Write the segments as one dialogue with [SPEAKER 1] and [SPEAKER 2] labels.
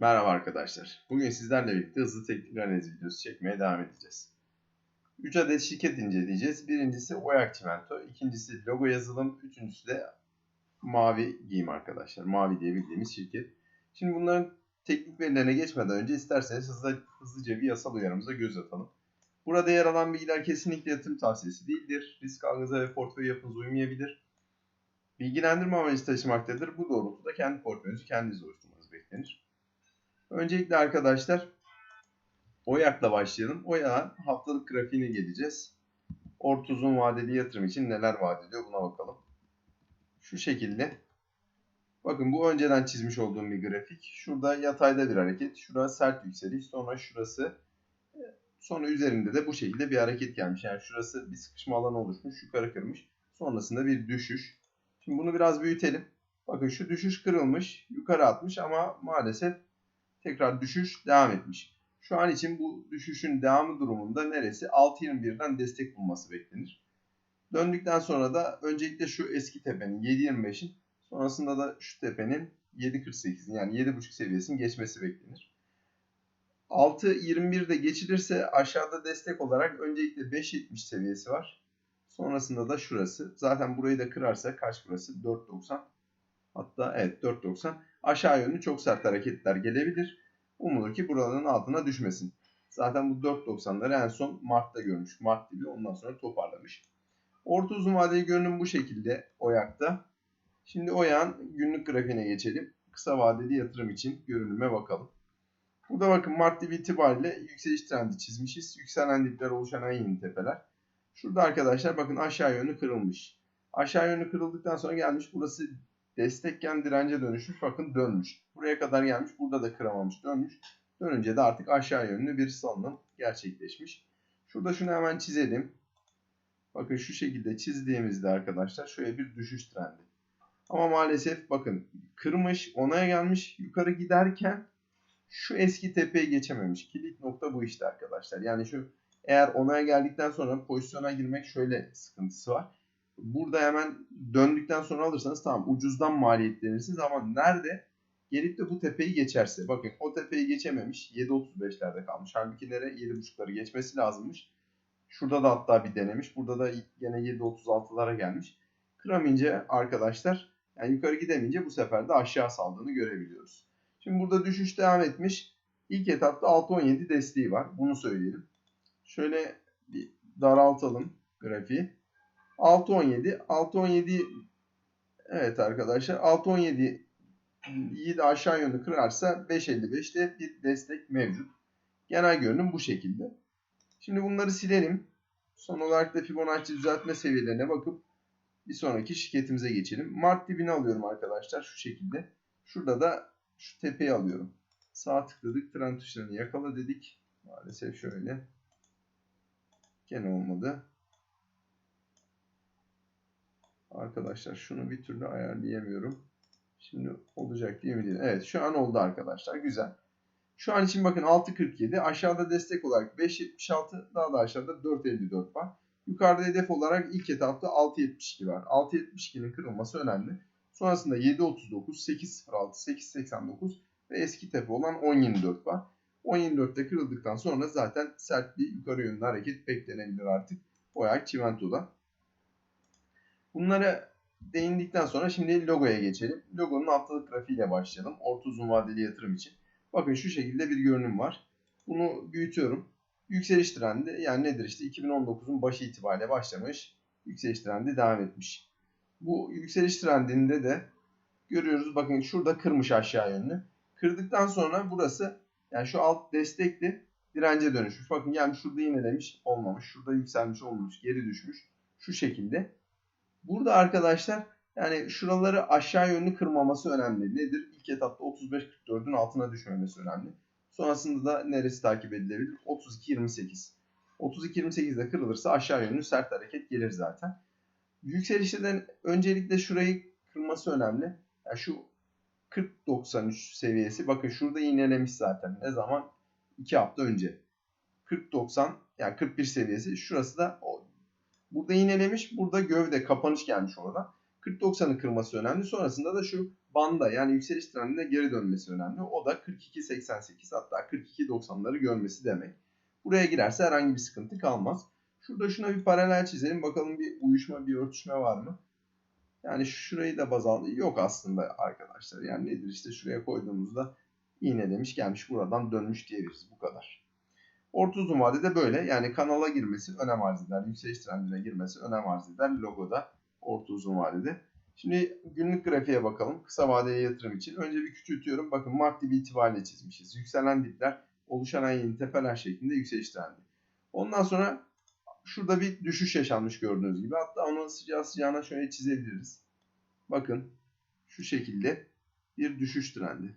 [SPEAKER 1] Merhaba arkadaşlar. Bugün sizlerle birlikte hızlı teknik analiz videosu çekmeye devam edeceğiz. 3 adet şirket inceleyeceğiz. Birincisi Oyak Çimento, ikincisi Logo Yazılım, üçüncüsü de Mavi Giyim arkadaşlar. Mavi diye bildiğimiz şirket. Şimdi bunların teknik verilerine geçmeden önce isterseniz hızlı, hızlıca bir yasal uyarımıza göz atalım. Burada yer alan bilgiler kesinlikle yatırım tavsiyesi değildir. Risk algınıza ve portföy yapınıza uymayabilir. Bilgilendirme amacı taşımaktadır. Bu doğrultuda kendi portföyünüzü kendiniz oluşturmanız beklenir. Öncelikle arkadaşlar OYAK'la başlayalım. OYAK'ın haftalık grafiğine geleceğiz. Orta uzun vadeli yatırım için neler vaat ediyor buna bakalım. Şu şekilde. Bakın bu önceden çizmiş olduğum bir grafik. Şurada yatayda bir hareket. Şurası sert yükseliş. Sonra şurası sonra üzerinde de bu şekilde bir hareket gelmiş. Yani şurası bir sıkışma alanı oluşmuş. Yukarı kırmış. Sonrasında bir düşüş. Şimdi bunu biraz büyütelim. Bakın şu düşüş kırılmış. Yukarı atmış ama maalesef tekrar düşüş devam etmiş. Şu an için bu düşüşün devamı durumunda neresi? 6.21'den destek bulması beklenir. Döndükten sonra da öncelikle şu eski tepenin 7.25'in sonrasında da şu tepenin 7.48'in yani 7.5 seviyesinin geçmesi beklenir. 6.21'de geçilirse aşağıda destek olarak öncelikle 5.70 seviyesi var. Sonrasında da şurası. Zaten burayı da kırarsa kaç burası? 4.90. Hatta evet 4.90. Aşağı yönlü çok sert hareketler gelebilir. Umulur ki buranın altına düşmesin. Zaten bu 4.90'ları en son Mart'ta görmüş. Mart gibi ondan sonra toparlamış. Orta uzun vadeli görünüm bu şekilde Oyak'ta. Şimdi Oyak'ın günlük grafiğine geçelim. Kısa vadeli yatırım için görünüme bakalım. Burada bakın Mart dibi itibariyle yükseliş trendi çizmişiz. Yükselen dipler oluşan en yeni tepeler. Şurada arkadaşlar bakın aşağı yönlü kırılmış. Aşağı yönlü kırıldıktan sonra gelmiş. Burası destekken dirence dönüşmüş. Bakın dönmüş. Buraya kadar gelmiş. Burada da kıramamış. Dönmüş. Dönünce de artık aşağı yönlü bir salınım gerçekleşmiş. Şurada şunu hemen çizelim. Bakın şu şekilde çizdiğimizde arkadaşlar şöyle bir düşüş trendi. Ama maalesef bakın kırmış, onaya gelmiş, yukarı giderken şu eski tepeyi geçememiş. Kilit nokta bu işte arkadaşlar. Yani şu eğer onaya geldikten sonra pozisyona girmek şöyle sıkıntısı var burada hemen döndükten sonra alırsanız tamam ucuzdan maliyetlenirsiniz ama nerede gelip de bu tepeyi geçerse bakın o tepeyi geçememiş 7.35'lerde kalmış. Halbuki nereye 7.5'ları geçmesi lazımmış. Şurada da hatta bir denemiş. Burada da yine 7.36'lara gelmiş. Kıramayınca arkadaşlar yani yukarı gidemeyince bu sefer de aşağı saldığını görebiliyoruz. Şimdi burada düşüş devam etmiş. İlk etapta 6.17 desteği var. Bunu söyleyelim. Şöyle bir daraltalım grafiği. 6-17. 6-17 evet arkadaşlar 6-17 iyi de aşağı yönlü kırarsa 5.55'te bir destek mevcut. Genel görünüm bu şekilde. Şimdi bunları silelim. Son olarak da Fibonacci düzeltme seviyelerine bakıp bir sonraki şirketimize geçelim. Mart dibini alıyorum arkadaşlar şu şekilde. Şurada da şu tepeyi alıyorum. Sağ tıkladık. Trend tuşlarını yakala dedik. Maalesef şöyle. Gene olmadı. Arkadaşlar şunu bir türlü ayarlayamıyorum. Şimdi olacak diye mi değil? Evet şu an oldu arkadaşlar. Güzel. Şu an için bakın 6.47. Aşağıda destek olarak 5.76 daha da aşağıda 4.54 var. Yukarıda hedef olarak ilk etapta 6.72 var. 6.72'nin kırılması önemli. Sonrasında 7.39, 8.06, 8.89 ve eski tepe olan 10.24 var. 10.24'te kırıldıktan sonra zaten sert bir yukarı yönlü hareket beklenebilir artık. Oyak çimentoda. Bunlara değindikten sonra şimdi logoya geçelim. Logonun haftalık grafiğiyle başlayalım. Orta uzun vadeli yatırım için. Bakın şu şekilde bir görünüm var. Bunu büyütüyorum. Yükseliş trendi yani nedir işte 2019'un başı itibariyle başlamış. Yükseliş trendi devam etmiş. Bu yükseliş trendinde de görüyoruz bakın şurada kırmış aşağı yönlü. Kırdıktan sonra burası yani şu alt destekli dirence dönüşmüş. Bakın yani şurada iğnelemiş olmamış. Şurada yükselmiş olmamış. Geri düşmüş. Şu şekilde. Burada arkadaşlar yani şuraları aşağı yönlü kırmaması önemli. Nedir? İlk etapta 35-44'ün altına düşmemesi önemli. Sonrasında da neresi takip edilebilir? 32-28. 32-28'de kırılırsa aşağı yönlü sert hareket gelir zaten. Yükselişten öncelikle şurayı kırması önemli. Yani şu 40-93 seviyesi. Bakın şurada iğnelemiş zaten. Ne zaman? 2 hafta önce. 40-90 yani 41 seviyesi. Şurası da Burada iğnelemiş. Burada gövde kapanış gelmiş orada. 40-90'ı kırması önemli. Sonrasında da şu banda yani yükseliş trendine geri dönmesi önemli. O da 42.88 hatta 42.90'ları görmesi demek. Buraya girerse herhangi bir sıkıntı kalmaz. Şurada şuna bir paralel çizelim. Bakalım bir uyuşma, bir örtüşme var mı? Yani şurayı da baz aldı. Yok aslında arkadaşlar. Yani nedir işte şuraya koyduğumuzda iğne demiş gelmiş buradan dönmüş diyebiliriz. Bu kadar. Orta uzun vadede böyle. Yani kanala girmesi önem arz eder. Yükseliş trendine girmesi önem arz eder. Logoda orta uzun vadede. Şimdi günlük grafiğe bakalım. Kısa vadeli yatırım için. Önce bir küçültüyorum. Bakın Mart dibi itibariyle çizmişiz. Yükselen dipler oluşan en yeni tepeler şeklinde yükseliş trendi. Ondan sonra şurada bir düşüş yaşanmış gördüğünüz gibi. Hatta onu sıcağı sıcağına şöyle çizebiliriz. Bakın şu şekilde bir düşüş trendi.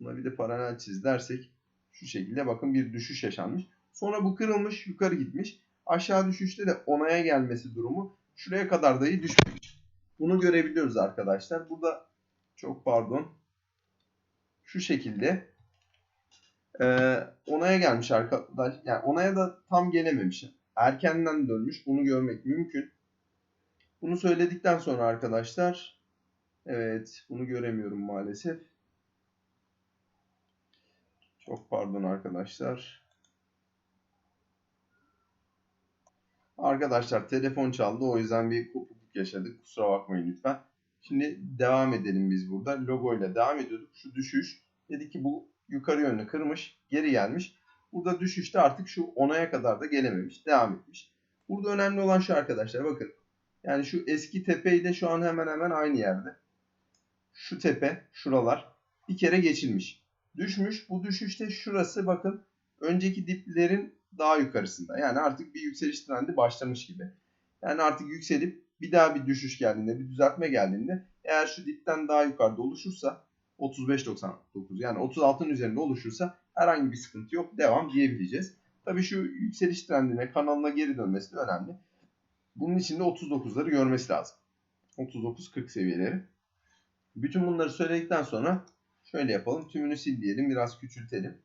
[SPEAKER 1] Buna bir de paralel çiz dersek şu şekilde bakın bir düşüş yaşanmış. Sonra bu kırılmış yukarı gitmiş. Aşağı düşüşte de onaya gelmesi durumu şuraya kadar dahi düşmüş. Bunu görebiliyoruz arkadaşlar. Burada çok pardon. Şu şekilde e, onaya gelmiş arkadaş. Yani onaya da tam gelememiş. Erkenden dönmüş. Bunu görmek mümkün. Bunu söyledikten sonra arkadaşlar evet bunu göremiyorum maalesef. Çok pardon arkadaşlar. Arkadaşlar telefon çaldı o yüzden bir kopukluk yaşadık. Kusura bakmayın lütfen. Şimdi devam edelim biz burada. Logo ile devam ediyorduk. Şu düşüş. Dedi ki bu yukarı yönlü kırmış. Geri gelmiş. Burada düşüşte artık şu onaya kadar da gelememiş. Devam etmiş. Burada önemli olan şu arkadaşlar. Bakın. Yani şu eski tepeyle şu an hemen hemen aynı yerde. Şu tepe, şuralar bir kere geçilmiş. Düşmüş. Bu düşüşte şurası bakın önceki diplerin daha yukarısında. Yani artık bir yükseliş trendi başlamış gibi. Yani artık yükselip bir daha bir düşüş geldiğinde, bir düzeltme geldiğinde eğer şu dipten daha yukarıda oluşursa 35.99 yani 36'ın üzerinde oluşursa herhangi bir sıkıntı yok. Devam diyebileceğiz. Tabii şu yükseliş trendine, kanalına geri dönmesi de önemli. Bunun için de 39'ları görmesi lazım. 39-40 seviyeleri. Bütün bunları söyledikten sonra şöyle yapalım. Tümünü sil diyelim. Biraz küçültelim.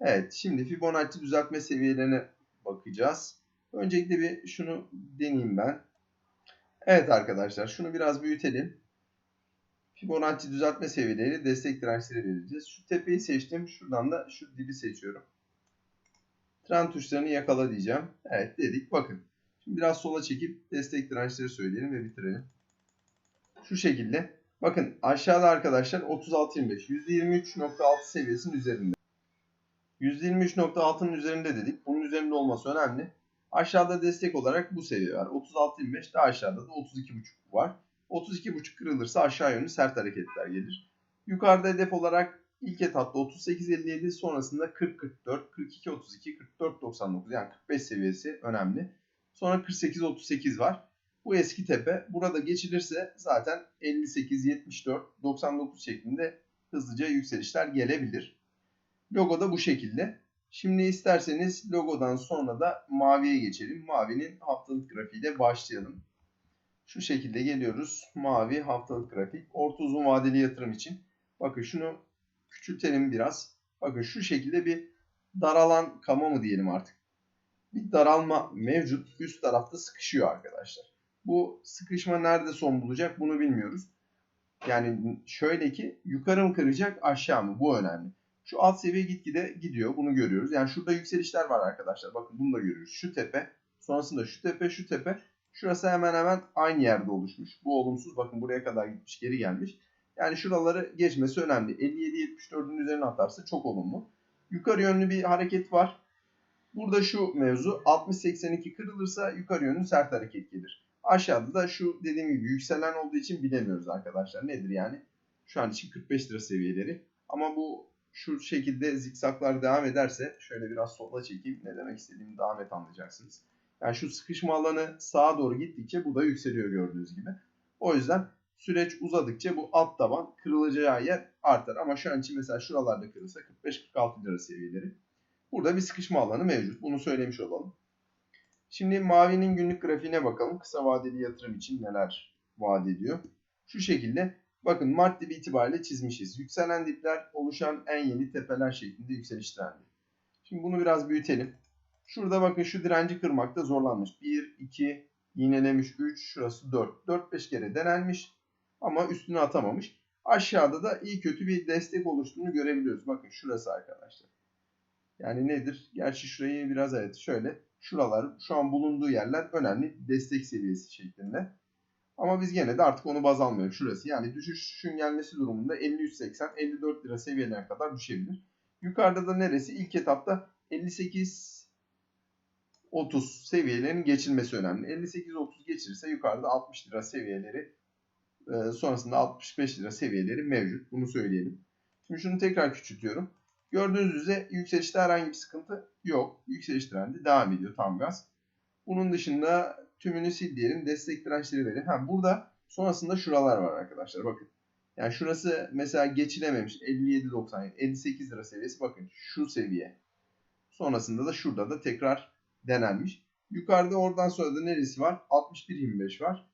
[SPEAKER 1] Evet. Şimdi Fibonacci düzeltme seviyelerine bakacağız. Öncelikle bir şunu deneyeyim ben. Evet arkadaşlar. Şunu biraz büyütelim. Fibonacci düzeltme seviyeleri destek dirençleri vereceğiz. Şu tepeyi seçtim. Şuradan da şu dibi seçiyorum. Trend tuşlarını yakala diyeceğim. Evet dedik. Bakın. Şimdi biraz sola çekip destek dirençleri söyleyelim ve bitirelim. Şu şekilde. Bakın aşağıda arkadaşlar 36.25 %23.6 seviyesinin üzerinde. %23.6'nın üzerinde dedik. Bunun üzerinde olması önemli. Aşağıda destek olarak bu seviye var. 36.25 daha aşağıda da 32.5 var. 32.5 kırılırsa aşağı yönlü sert hareketler gelir. Yukarıda hedef olarak ilk etapta 38.57 sonrasında 40.44, 42.32, 44.99 yani 45 seviyesi önemli. Sonra 48.38 var. Bu eski tepe. Burada geçilirse zaten 58, 74, 99 şeklinde hızlıca yükselişler gelebilir. Logo da bu şekilde. Şimdi isterseniz logodan sonra da maviye geçelim. Mavinin haftalık grafiğiyle başlayalım. Şu şekilde geliyoruz. Mavi haftalık grafik. Orta uzun vadeli yatırım için. Bakın şunu küçültelim biraz. Bakın şu şekilde bir daralan kama mı diyelim artık. Bir daralma mevcut. Üst tarafta sıkışıyor arkadaşlar. Bu sıkışma nerede son bulacak bunu bilmiyoruz. Yani şöyle ki yukarı mı kıracak aşağı mı bu önemli. Şu alt seviye gitgide gidiyor bunu görüyoruz. Yani şurada yükselişler var arkadaşlar. Bakın bunu da görüyoruz. Şu tepe sonrasında şu tepe şu tepe. Şurası hemen hemen aynı yerde oluşmuş. Bu olumsuz bakın buraya kadar gitmiş geri gelmiş. Yani şuraları geçmesi önemli. 57-74'ün üzerine atarsa çok olumlu. Yukarı yönlü bir hareket var. Burada şu mevzu 60-82 kırılırsa yukarı yönlü sert hareket gelir. Aşağıda da şu dediğim gibi yükselen olduğu için bilemiyoruz arkadaşlar. Nedir yani? Şu an için 45 lira seviyeleri. Ama bu şu şekilde zikzaklar devam ederse şöyle biraz sola çekeyim. Ne demek istediğimi daha net anlayacaksınız. Yani şu sıkışma alanı sağa doğru gittikçe bu da yükseliyor gördüğünüz gibi. O yüzden süreç uzadıkça bu alt taban kırılacağı yer artar. Ama şu an için mesela şuralarda kırılsa 45-46 lira seviyeleri. Burada bir sıkışma alanı mevcut. Bunu söylemiş olalım. Şimdi mavinin günlük grafiğine bakalım. Kısa vadeli yatırım için neler vaat ediyor. Şu şekilde bakın Mart dibi itibariyle çizmişiz. Yükselen dipler oluşan en yeni tepeler şeklinde yükseliş trendi. Şimdi bunu biraz büyütelim. Şurada bakın şu direnci kırmakta zorlanmış. 1, 2, iğnelemiş 3, şurası 4. 4-5 kere denenmiş ama üstüne atamamış. Aşağıda da iyi kötü bir destek oluştuğunu görebiliyoruz. Bakın şurası arkadaşlar. Yani nedir? Gerçi şurayı biraz evet şöyle. Şuralar şu an bulunduğu yerler önemli destek seviyesi şeklinde. Ama biz gene de artık onu baz almıyoruz. Şurası yani düşüşün gelmesi durumunda 53.80 54 lira seviyelerine kadar düşebilir. Yukarıda da neresi? İlk etapta 58 30 seviyelerin geçilmesi önemli. 58-30 geçirirse yukarıda 60 lira seviyeleri e, sonrasında 65 lira seviyeleri mevcut. Bunu söyleyelim. Şimdi şunu tekrar küçültüyorum. Gördüğünüz üzere yükselişte herhangi bir sıkıntı yok. Yükseliş trendi devam ediyor tam gaz. Bunun dışında tümünü sil diyelim. Destek dirençleri verin. Ha, burada sonrasında şuralar var arkadaşlar. Bakın. Yani şurası mesela geçilememiş. 57.90 58 lira seviyesi. Bakın şu seviye. Sonrasında da şurada da tekrar denenmiş. Yukarıda oradan sonra da neresi var? 61.25 var.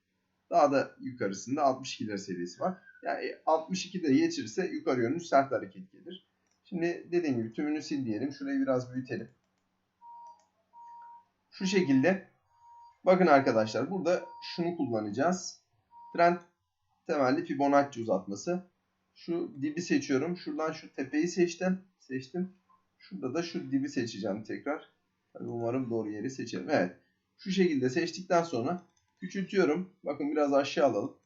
[SPEAKER 1] Daha da yukarısında 62 lira seviyesi var. Yani 62 de geçirirse yukarı yönlü sert hareket gelir. Şimdi dediğim gibi tümünü sil diyelim. Şurayı biraz büyütelim. Şu şekilde. Bakın arkadaşlar burada şunu kullanacağız. Trend temelli Fibonacci uzatması. Şu dibi seçiyorum. Şuradan şu tepeyi seçtim. Seçtim. Şurada da şu dibi seçeceğim tekrar. Tabii umarım doğru yeri seçerim. Evet. Şu şekilde seçtikten sonra küçültüyorum. Bakın biraz aşağı alalım.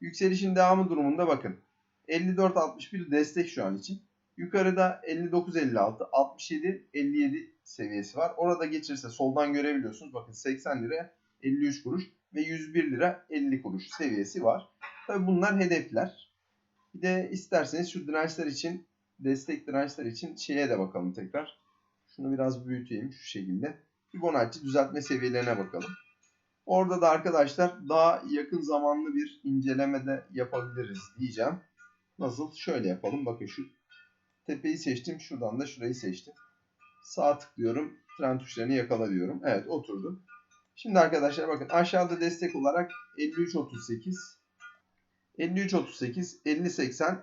[SPEAKER 1] Yükselişin devamı durumunda bakın. 54.61 destek şu an için. Yukarıda 59.56, 67, 57 seviyesi var. Orada geçirse soldan görebiliyorsunuz. Bakın 80 lira 53 kuruş ve 101 lira 50 kuruş seviyesi var. Tabi bunlar hedefler. Bir de isterseniz şu dirençler için, destek dirençler için şeye de bakalım tekrar. Şunu biraz büyüteyim şu şekilde. Fibonacci düzeltme seviyelerine bakalım. Orada da arkadaşlar daha yakın zamanlı bir inceleme de yapabiliriz diyeceğim. Nasıl? Şöyle yapalım. Bakın şu tepeyi seçtim. Şuradan da şurayı seçtim. Sağ tıklıyorum. Trend tuşlarını yakala diyorum. Evet oturdu. Şimdi arkadaşlar bakın aşağıda destek olarak 53.38 53.38 50.80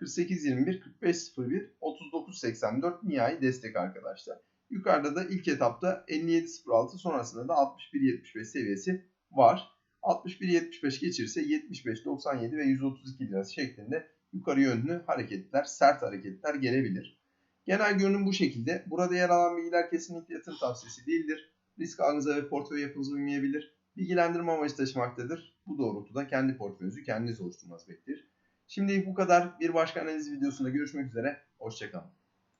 [SPEAKER 1] 48.21 45.01 39.84 nihai destek arkadaşlar. Yukarıda da ilk etapta 57.06 sonrasında da 61.75 seviyesi var. 61.75 geçirse 75.97 ve 132 lira şeklinde yukarı yönlü hareketler, sert hareketler gelebilir. Genel görünüm bu şekilde. Burada yer alan bilgiler kesinlikle yatırım tavsiyesi değildir. Risk algınıza ve portföy yapınıza uymayabilir. Bilgilendirme amacı taşımaktadır. Bu doğrultuda kendi portföyünüzü kendiniz oluşturmanız beklenir. Şimdilik bu kadar. Bir başka analiz videosunda görüşmek üzere. Hoşçakalın.